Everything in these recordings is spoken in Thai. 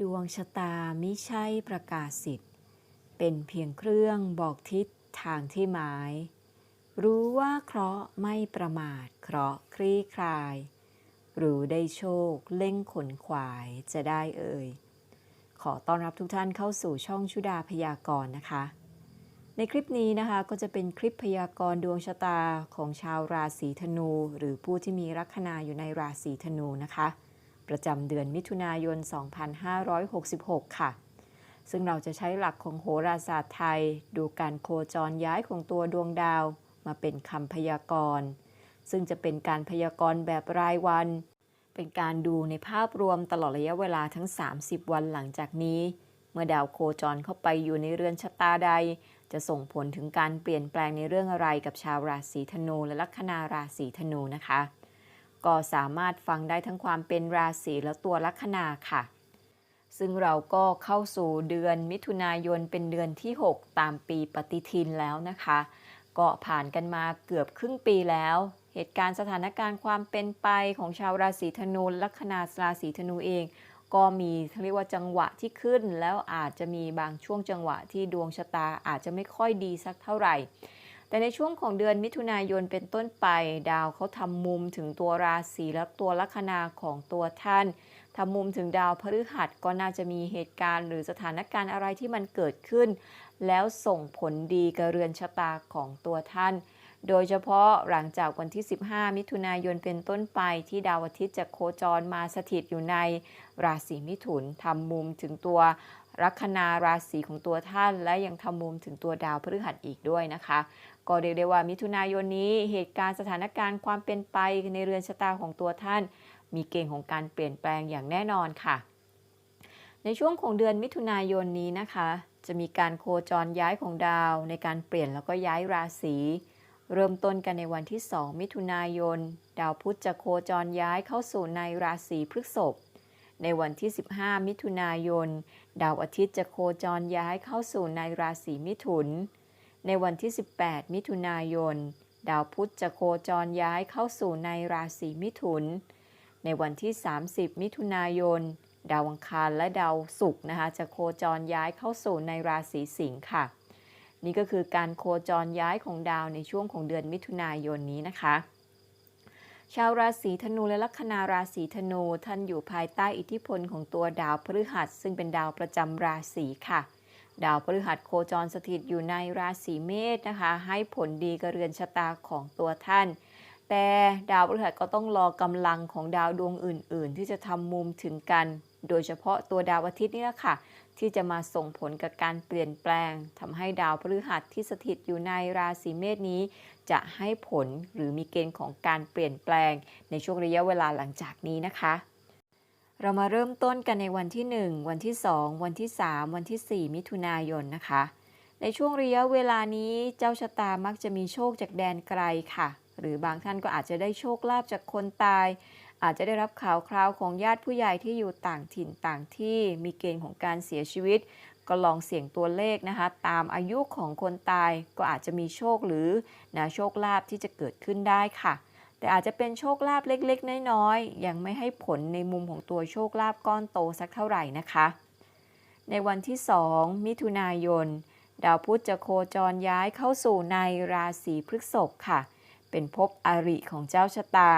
ดวงชะตามิใช่ประกาศสิทธิ์เป็นเพียงเครื่องบอกทิศทางที่หมาย รู้ว่าเคราะห์ไม่ประมาทเคราะห์คลี่คลาย รู้ได้โชคเล่งขนขวายจะได้เอ่ย ขอต้อนรับทุกท่านเข้าสู่ช่องชุดาพยากรณ์นะคะ ในคลิปนี้นะคะก็จะเป็นคลิปพยากรณ์ดวงชะตาของชาวราศีธนู หรือผู้ที่มีลัคนาอยู่ในราศีธนูนะคะ ประจำเดือนมิถุนายน 2566 ค่ะ ซึ่งเราจะใช้หลักของโหราศาสตร์ไทย ดูการโคจรย้ายของตัวดวงดาว มาเป็นคำพยากรณ์ ซึ่งจะเป็นการพยากรณ์แบบรายวัน เป็นการดูในภาพรวมตลอดระยะเวลาทั้ง 30 วันหลังจากนี้ เมื่อดาวโคจรเข้าไปอยู่ในเรือนชะตาใด จะส่งผลถึงการเปลี่ยนแปลงในเรื่องอะไรกับชาวราศีธนูและลัคนาราศีธนูนะคะ ก็สามารถฟังได้ทั้งความเป็นราศีและตัวลัคนาค่ะ ซึ่งเราก็เข้าสู่เดือนมิถุนายนเป็นเดือนที่ 6 ตามปีปฏิทินแล้วนะคะ ก็ผ่านกันมาเกือบครึ่งปีแล้ว เหตุการณ์สถานการณ์ความเป็นไปของชาวราศีธนูละลัคนาราศีธนูเองก็มีเรียกว่าจังหวะที่ขึ้นแล้วอาจจะมีบางช่วงจังหวะที่ดวงชะตาอาจจะไม่ค่อยดีสักเท่าไหร่ แต่ในช่วงของเดือนมิถุนายนเป็นต้นไป ดาวเขาทำมุมถึงตัวราศีและตัวลัคนาของตัวท่านทำมุมถึงดาวพฤหัสก็น่าจะมีเหตุการณ์ หรือสถานการณ์อะไรที่มันเกิดขึ้น แล้วส่งผลดีกับเรือนชะตาของตัวท่าน โดยเฉพาะหลังจากวันที่ 15 มิถุนายนเป็นต้นไปที่ดาวอาทิตย์จะโคจรมาสถิตอยู่ในราศีมิถุนทำมุมถึงตัว ลัคนาราศีของตัวท่าน และยังทำมุมถึงตัวดาวพฤหัสอีกด้วยนะคะ ก็เรียกได้ว่ามิถุนายนนี้เหตุการณ์สถานการณ์ความเป็นไปในเรือนชะตาของตัวท่าน มีเกณฑ์ของการเปลี่ยนแปลงอย่างแน่นอนค่ะ ในช่วงของเดือนมิถุนายนนี้นะคะ จะมีการโคจรย้ายของดาว ในการเปลี่ยนแล้วก็ย้ายราศีเริ่มต้นกันในวันที่ 2 มิถุนายน ดาวพุธจะโคจรย้ายเข้าสู่ในราศีพฤษภ ในวันที่ 15 มิถุนายน ดาวอาทิตย์จะโคจรย้ายเข้าสู่ในราศีมิถุน ในวันที่ 18 มิถุนายน ดาวพุธจะโคจรย้ายเข้าสู่ในราศีมิถุน ในวันที่ 30 มิถุนายน ดาวอังคารและดาวศุกร์นะคะจะโคจรย้ายเข้าสู่ในราศีสิงค์ค่ะ นี่ก็คือการโคจรย้ายของดาวในช่วงของเดือนมิถุนายนนี้นะคะ ชาวราศีธนูและลัคนาราศีธนูท่านอยู่ภายใต้อิทธิพลของตัวดาวพฤหัส ซึ่งเป็นดาวประจำราศีค่ะ ดาวพฤหัสโคจรสถิตอยู่ในราศีเมษนะคะ ให้ผลดีกับเรือนชะตาของตัวท่าน แต่ดาวพฤหัสก็ต้องรอกำลังของดาวดวงอื่น ๆ ที่จะทำมุมถึงกัน โดยเฉพาะตัวดาวอาทิตย์นี่แหละค่ะที่จะมาส่งผลกับการเปลี่ยนแปลงทำให้ดาวพฤหัสที่สถิตอยู่ในราศีเมษนี้ จะให้ผลหรือมีเกณฑ์ของการเปลี่ยนแปลงในช่วงระยะเวลาหลังจากนี้นะคะ เรามาเริ่มต้นกันในวันที่ 1 วันที่ 2 วันที่ 3 วันที่ 4 มิถุนายนนะคะ ในช่วงระยะเวลานี้เจ้าชะตามักจะมีโชคจากแดนไกลค่ะ หรือบางท่านก็อาจจะได้โชคลาภจากคนตาย อาจจะได้รับข่าวคราวของญาติผู้ใหญ่ที่อยู่ต่างถิ่นต่างที่มีเกณฑ์ของการเสียชีวิต ก็ลองเสี่ยงตัวเลขนะคะ ตามอายุของคนตายก็อาจจะมีโชคหรือนะโชคลาภที่จะเกิดขึ้นได้ค่ะ แต่อาจจะเป็นโชคลาภเล็กๆ น้อยๆ ยังไม่ให้ผลในมุมของตัวโชคลาภก้อนโตสักเท่าไหร่นะคะ ในวันที่ 2 มิถุนายน ดาวพุธจะโคจรย้ายเข้าสู่ในราศีพฤษภค่ะ เป็นภพอริของเจ้าชะตา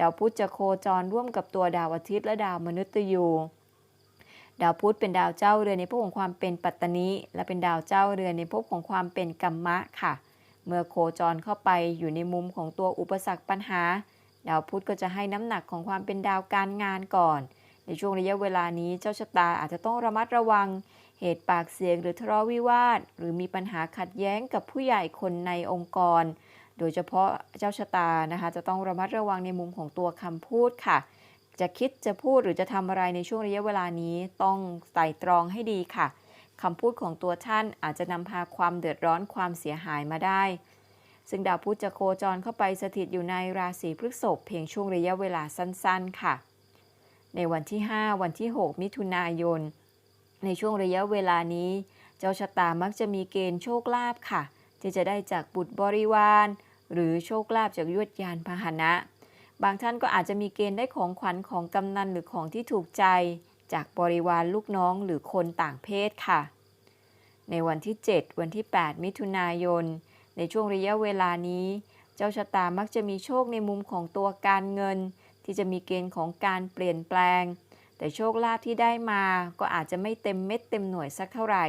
ดาวพุธจะโคจรร่วมกับตัวดาวอาทิตย์และดาวมนุษย์ยู ดาวพุธเป็นดาวเจ้าเรือนในภพของความเป็นปัตตนิ และเป็นดาวเจ้าเรือนในภพของความเป็นกัมมะค่ะ เมื่อโคจรเข้าไปอยู่ในมุมของตัวอุปสรรคปัญหา ดาวพุธก็จะให้น้ำหนักของความเป็นดาวการงานก่อน ในช่วงระยะเวลานี้เจ้าชะตาอาจจะต้องระมัดระวัง เหตุปากเสียงหรือทะเลาะวิวาท หรือมีปัญหาขัดแย้งกับผู้ใหญ่คนในองค์กร โดยเฉพาะเจ้าชะตานะคะ จะต้องระมัดระวังในมุมของตัวคำพูดค่ะ จะคิดจะพูดหรือจะทำอะไรในช่วงระยะเวลานี้ต้องไต่ตรองให้ดีค่ะคำพูดของตัวท่านอาจจะนำพาความเดือดร้อนความเสียหายมาได้ ซึ่งดาวพุธจะโคจรเข้าไปสถิตอยู่ในราศีพฤษภเพียงช่วงระยะเวลาสั้นๆค่ะ ในวันที่ 5 วันที่ 6 มิถุนายน ในช่วงระยะเวลานี้ เจ้าชะตามักจะมีเกณฑ์โชคลาภค่ะ ที่จะได้จากบุตรบริวาร หรือโชคลาภจากยวดยานพาหนะ บางท่านก็อาจจะมีเกณฑ์ได้ของขวัญของกำนันหรือของที่ถูกใจ จากบริวารลูกน้องหรือคนต่างเพศค่ะ ในวันที่ 7 วันที่ 8 มิถุนายน ในช่วงระยะเวลานี้ เจ้าชะตามักจะมีโชคในมุมของตัวการเงิน ที่จะมีเกณฑ์ของการเปลี่ยนแปลง แต่โชคลาภที่ได้มาก็อาจจะไม่เต็มเม็ดเต็มหน่วยสักเท่าไหร่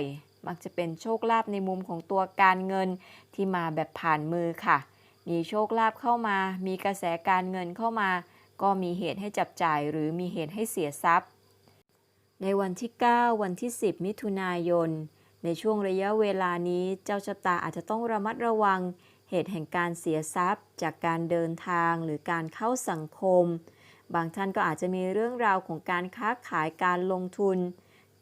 มักจะเป็นโชคลาภในมุมของตัวการเงินที่มาแบบผ่านมือค่ะ มีโชคลาภเข้ามา มีกระแสการเงินเข้ามา ก็มีเหตุให้จับจ่ายหรือมีเหตุให้เสียทรัพย์ ในวันที่ 9 วันที่ 10 มิถุนายน ในช่วงระยะเวลานี้เจ้าชะตาอาจจะต้องระมัดระวัง เหตุแห่งการเสียทรัพย์ จากการเดินทางหรือการเข้าสังคม บางท่านก็อาจจะมีเรื่องราวของการค้าขายการลงทุน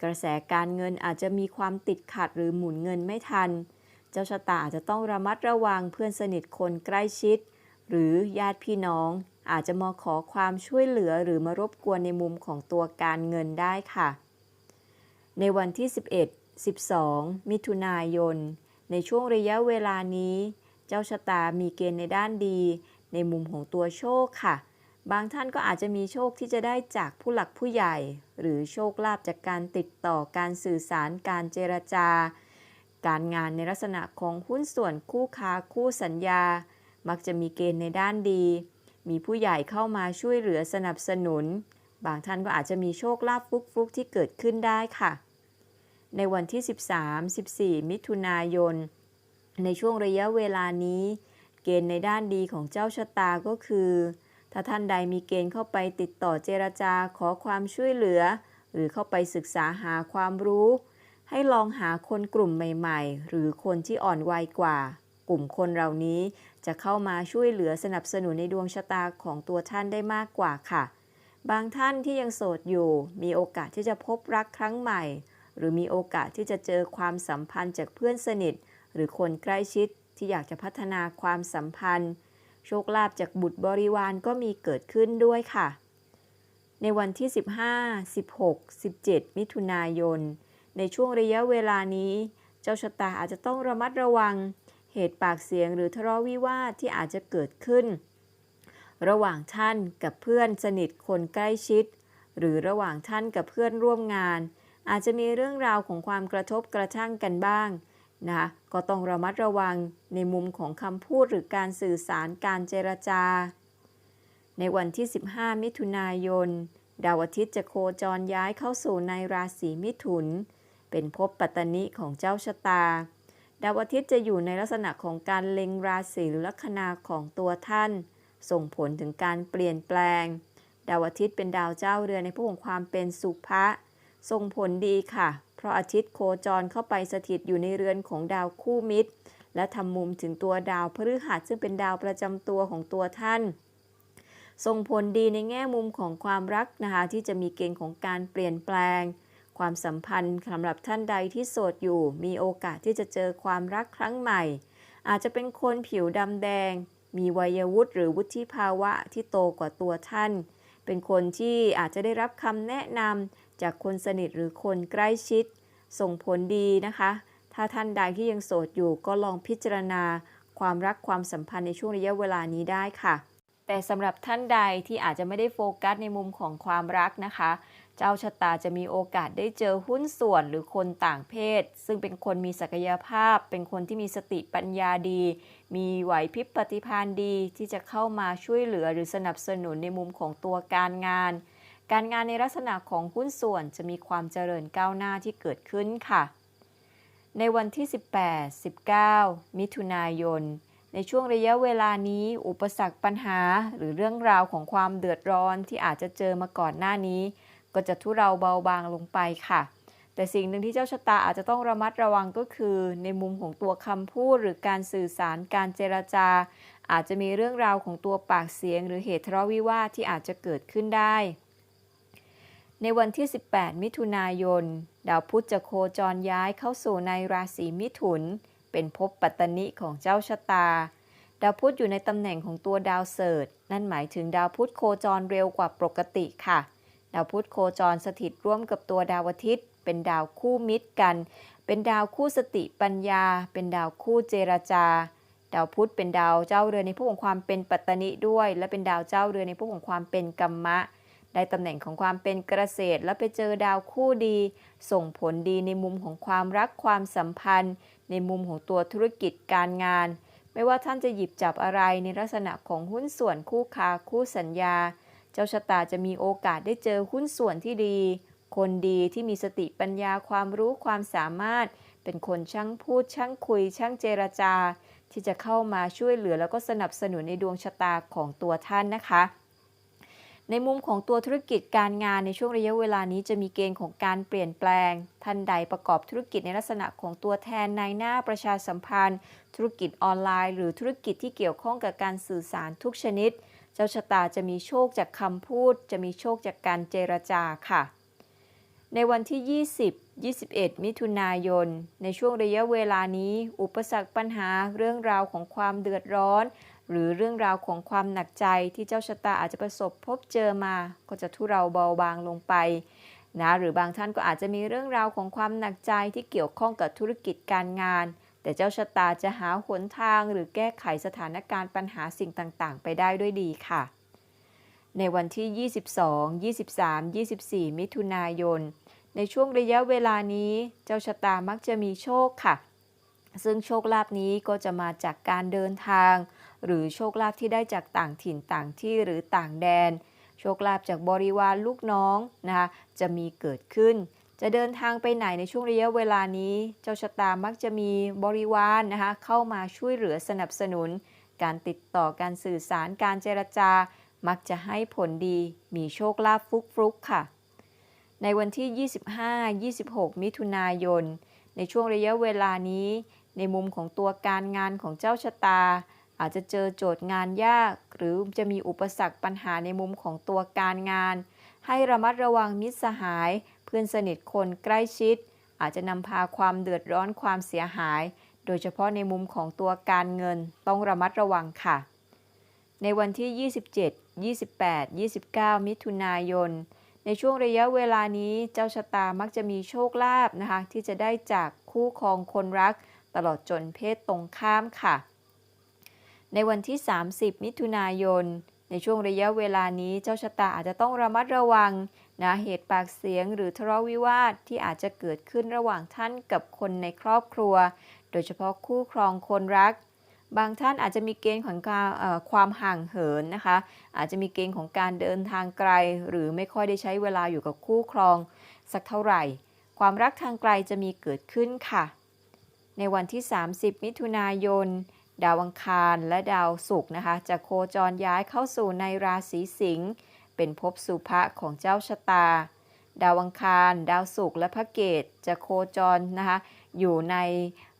กระแสการเงินอาจจะมีความติดขัดหรือหมุนเงินไม่ทัน เจ้าชะตาอาจจะต้องระมัดระวังเพื่อนสนิทคนใกล้ชิด หรือญาติพี่น้อง อาจจะมาขอความช่วยเหลือหรือมารบกวนในมุมของตัวการเงินได้ค่ะ ในวันที่ 11 12 มิถุนายน ในช่วงระยะเวลานี้ เจ้าชะตามีเกณฑ์ในด้านดี ในมุมของตัวโชคค่ะบางท่านก็อาจจะมีโชคที่จะได้จากผู้หลักผู้ใหญ่ หรือโชคลาภจากการติดต่อการสื่อสารการเจรจา การงานในลักษณะของหุ้นส่วนคู่ค้าคู่สัญญา มักจะมีเกณฑ์ในด้านดี มีผู้ใหญ่เข้ามาช่วยเหลือสนับสนุน บางท่านก็อาจจะมีโชคลาภฟุกๆที่เกิดขึ้นได้ค่ะ ในวันที่ 13-14 มิถุนายน ในช่วงระยะเวลานี้ เกณฑ์ในด้านดีของเจ้าชะตาก็คือ ถ้าท่านใดมีเกณฑ์เข้าไปติดต่อเจรจาขอความช่วยเหลือ หรือเข้าไปศึกษาหาความรู้ ให้ลองหาคนกลุ่มใหม่ๆ หรือคนที่อ่อนวัยกว่า กลุ่มคนเหล่านี้จะเข้ามาช่วยเหลือสนับสนุนในดวงชะตาของตัวท่านได้มากกว่าค่ะ บางท่านที่ยังโสดอยู่ มีโอกาสที่จะพบรักครั้งใหม่ หรือมีโอกาสที่จะเจอความสัมพันธ์จากเพื่อนสนิท หรือคนใกล้ชิดที่อยากจะพัฒนาความสัมพันธ์ โชคลาภจากบุตรบริวารก็มีเกิดขึ้นด้วยค่ะ ในวันที่ 15 16 17 มิถุนายน ในช่วงระยะเวลานี้ เจ้าชะตาอาจจะต้องระมัดระวัง เหตุปากเสียงหรือทะเลาะวิวาทที่อาจจะเกิดขึ้น ระหว่างท่านกับเพื่อนสนิทคนใกล้ชิด หรือระหว่างท่านกับเพื่อนร่วมงาน อาจจะมีเรื่องราวของความกระทบกระทั่งกันบ้างนะก็ต้องระมัดระวังในมุมของคำพูดหรือการสื่อสารการเจรจา ในวันที่ 15 มิถุนายน ดาวอาทิตย์จะโคจรย้ายเข้าสู่ในราศีมิถุน เป็นภพปัตตนิของเจ้าชะตา ดาวอาทิตย์จะอยู่ในลักษณะของการเล็งราศีหรือลัคนาของตัวท่าน ส่งผลถึงการเปลี่ยนแปลง ดาวอาทิตย์เป็นดาวเจ้าเรือนในพวกของความเป็นสุภะส่งผลดีค่ะ เพราะอาทิตย์โคจรเข้าไปสถิตอยู่ในเรือนของดาวคู่มิตร และทำมุมถึงตัวดาวพฤหัสซึ่งเป็นดาวประจำตัวของตัวท่านส่งผลดีในแง่มุมของความรักนะคะที่จะมีเกณฑ์ของการเปลี่ยนแปลง ความสัมพันธ์สำหรับท่านใดที่โสดอยู่ มีโอกาสที่จะเจอความรักครั้งใหม่ อาจจะเป็นคนผิวดำแดง มีวัยวุฒิหรือวุฒิภาวะที่โตกว่าตัวท่าน เป็นคนที่อาจจะได้รับคำแนะนำจากคนสนิทหรือคนใกล้ชิด ส่งผลดีนะคะ ถ้าท่านใดที่ยังโสดอยู่ก็ลองพิจารณา ความรักความสัมพันธ์ในช่วงระยะเวลานี้ได้ค่ะแต่สำหรับท่านใดที่อาจจะไม่ได้โฟกัสในมุมของความรักนะคะ เจ้าชะตาจะมีโอกาสได้เจอหุ้นส่วนหรือคนต่างเพศ ซึ่งเป็นคนมีศักยภาพ เป็นคนที่มีสติปัญญาดี มีไหวพริบปฏิภาณดีที่จะเข้ามาช่วยเหลือหรือสนับสนุนในมุมของตัวการงาน การงานในลักษณะของหุ้นส่วนจะมีความเจริญก้าวหน้าที่เกิดขึ้นค่ะ ในวันที่ 18 19 มิถุนายนในช่วงระยะเวลานี้อุปสรรคปัญหา หรือเรื่องราวของความเดือดร้อนที่อาจจะเจอมาก่อนหน้านี้ ก็จะทุเราเบาบางลงไปค่ะ แต่สิ่งหนึ่งที่เจ้าชะตาอาจจะต้องระมัดระวังก็คือ ในมุมของตัวคำพูดหรือการสื่อสารการเจรจา อาจจะมีเรื่องราวของตัวปากเสียง หรือเหตุทะเลาะวิวาทที่อาจจะเกิดขึ้นได้ในวันที่ 18 มิถุนายน ดาวพุธจะโคจรย้ายเข้าสู่ในราศีมิถุน เป็นภพปัตตนิของเจ้าชะตา ดาวพุธอยู่ในตำแหน่งของตัวดาวเสิร์ชนั่นหมายถึงดาวพุธโคจรเร็วกว่าปกติค่ะ ดาวพุธโคจรสถิตร่วมกับตัวดาวอาทิตย์ เป็นดาวคู่มิตรกัน เป็นดาวคู่สติปัญญา เป็นดาวคู่เจรจา ดาวพุธเป็นดาวเจ้าเรือในพวกของความเป็นปัตตนิด้วย และเป็นดาวเจ้าเรือในพวกของความเป็นกัมมะ ได้ตำแหน่งของความเป็นเกษตร แล้วไปเจอดาวคู่ดี ส่งผลดีในมุมของความรักความสัมพันธ์ ในมุมของตัวธุรกิจการงาน ไม่ว่าท่านจะหยิบจับอะไรในลักษณะของหุ้นส่วนคู่ค้าคู่สัญญา เจ้าชะตาจะมีโอกาสได้เจอหุ้นส่วนที่ดี คนดีที่มีสติปัญญาความรู้ความสามารถ เป็นคนช่างพูดช่างคุย ช่างเจรจา ที่จะเข้ามาช่วยเหลือแล้วก็สนับสนุนในดวงชะตาของตัวท่านนะคะ ในมุมของตัวธุรกิจการงานในช่วงระยะเวลานี้จะมีเกณฑ์ของการเปลี่ยนแปลง ท่านใดประกอบธุรกิจในลักษณะของตัวแทนนายหน้าประชาสัมพันธ์ ธุรกิจออนไลน์ หรือธุรกิจที่เกี่ยวข้องกับการสื่อสารทุกชนิด เจ้าชะตาจะมีโชคจากคำพูด จะมีโชคจากการเจรจาค่ะ ในวันที่ 20 21 มิถุนายน ในช่วงระยะเวลานี้ อุปสรรคปัญหาเรื่องราวของความเดือดร้อน หรือเรื่องราวของความหนักใจที่เจ้าชะตาอาจจะประสบพบเจอมา ก็จะทุเราเบาบางลงไปนะหรือบางท่านก็อาจจะมีเรื่องราวของความหนักใจที่เกี่ยวข้องกับธุรกิจการงาน แต่เจ้าชะตาจะหาหนทางหรือแก้ไขสถานการณ์ปัญหาสิ่งต่างๆ ไปได้ด้วยดีค่ะ ในวันที่ 22 23 24 มิถุนายน ในช่วงระยะเวลานี้ เจ้าชะตามักจะมีโชคค่ะ ซึ่งโชคลาภนี้ก็จะมาจากการเดินทาง หรือโชคลาภที่ได้จากต่างถิ่นต่างที่หรือต่างแดน โชคลาภจากบริวารลูกน้องนะคะจะมีเกิดขึ้น จะเดินทางไปไหนในช่วงระยะเวลานี้ เจ้าชะตามักจะมีบริวารนะคะเข้ามาช่วยเหลือสนับสนุน การติดต่อการสื่อสารการเจรจา มักจะให้ผลดี มีโชคลาภฟุกๆค่ะ ในวันที่ 25-26 มิถุนายน ในช่วงระยะเวลานี้ ในมุมของตัวการงานของเจ้าชะตา อาจจะเจอโจทย์งานยาก หรือจะมีอุปสรรคปัญหาในมุมของตัวการงาน ให้ระมัดระวังมิตรสหาย พื่อนสนิทคนใกล้ชิด อาจจะนำพาความเดือดร้อนความเสียหาย โดยเฉพาะในมุมของตัวการเงินต้องระมัดระวังค่ะ ในวันที่ 27 28 29 มิถุนายน ในช่วงระยะเวลานี้เจ้าชะตามักจะมีโชคลาภนะคะ ที่จะได้จากคู่ครองคนรัก ตลอดจนเพศตรงข้ามค่ะ ในวันที่ 30 มิถุนายน ในช่วงระยะเวลานี้เจ้าชะตาอาจจะต้องระมัดระวัง นะเหตุปากเสียงหรือทะเลาะวิวาทที่อาจจะเกิดขึ้นระหว่างท่านกับคนในครอบครัว โดยเฉพาะคู่ครองคนรัก บางท่านอาจจะมีเกณฑ์ของการความห่างเหินนะคะ อาจจะมีเกณฑ์ของการเดินทางไกล หรือไม่ค่อยได้ใช้เวลาอยู่กับคู่ครอง สักเท่าไหร่ ความรักทางไกลจะมีเกิดขึ้นค่ะ ในวันที่ 30 มิถุนายน ดาวอังคารและดาวศุกร์นะคะจะโคจรย้ายเข้าสู่ในราศีสิงห์ เป็นภพสุภะของเจ้าชะตา ดาวอังคาร ดาวศุกร์และพระเกตจะโคจรนะคะอยู่ใน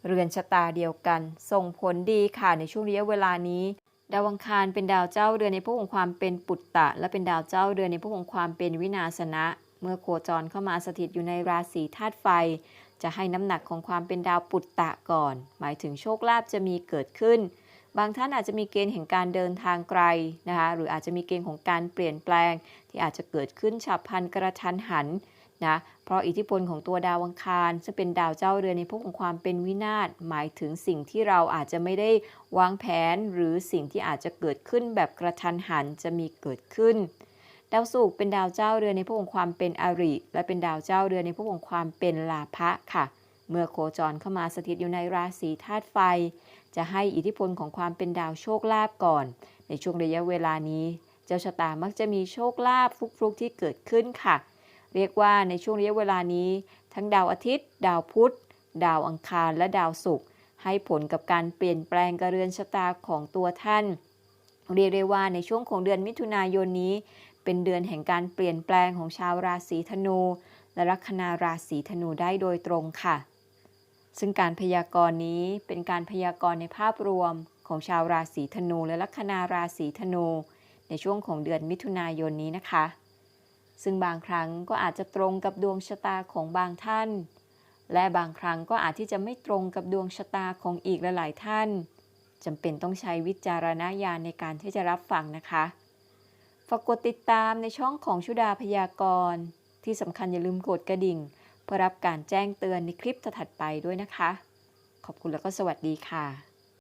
เรือนชะตาเดียวกัน ส่งผลดีค่ะในช่วงระยะเวลานี้ ดาวอังคารเป็นดาวเจ้าเรือนในภพของความเป็นปุตตะ และเป็นดาวเจ้าเรือนในภพของความเป็นวินาศนะ เมื่อโคจรเข้ามาสถิตอยู่ในราศีธาตุไฟ จะให้น้ำหนักของความเป็นดาวปุตตะก่อน หมายถึงโชคลาภจะมีเกิดขึ้น บางท่านอาจจะมีเกณฑ์แห่งการเดินทางไกลนะคะหรืออาจจะมีเกณฑ์ของการเปลี่ยนแปลง ที่อาจจะเกิดขึ้นฉับพลันกระทันหันนะเพราะอิทธิพลของตัวดาวอังคารซึ่งเป็นดาวเจ้าเรือนในภพของความเป็นวินาศหมายถึงสิ่งที่เราอาจจะไม่ได้วางแผน หรือสิ่งที่อาจจะเกิดขึ้นแบบกระทันหันจะมีเกิดขึ้น ดาวศุกร์เป็นดาวเจ้าเรือนในภพของความเป็นอริ และเป็นดาวเจ้าเรือนในภพของความเป็นลาภะค่ะ เมื่อโคจรเข้ามาสถิตอยู่ในราศีธาตุไฟ จะให้อิทธิพลของความเป็นดาวโชคลาภก่อน ในช่วงระยะเวลานี้ เจ้าชะตามักจะมีโชคลาภฟลุกๆที่เกิดขึ้นค่ะ เรียกว่าในช่วงระยะเวลานี้ ทั้งดาวอาทิตย์ ดาวพุธ ดาวอังคารและดาวศุกร์ให้ผลกับการเปลี่ยนแปลงกระเรือนชะตาของตัวท่าน เรียกได้ว่าในช่วงของเดือนมิถุนายนนี้ เป็นเดือนแห่งการเปลี่ยนแปลงของชาวราศีธนู และลัคนาราศีธนูได้โดยตรงค่ะ ซึ่งการพยากรณ์นี้เป็นการพยากรณ์ในภาพรวมของชาวราศีธนูและลัคนาราศีธนู ในช่วงของเดือนมิถุนายนนี้นะคะ ซึ่งบางครั้งก็อาจจะตรงกับดวงชะตาของบางท่าน และบางครั้งก็อาจที่จะไม่ตรงกับดวงชะตาของอีกหลายๆท่านจำเป็นต้องใช้วิจารณญาณในการที่จะรับฟังนะคะฝากกดติดตามในช่องของชุดาพยากรณ์ ที่สำคัญอย่าลืมกดกระดิ่ง เพื่อรับการแจ้งเตือนในคลิปถัดไปด้วยนะคะ ขอบคุณแล้วก็สวัสดีค่ะ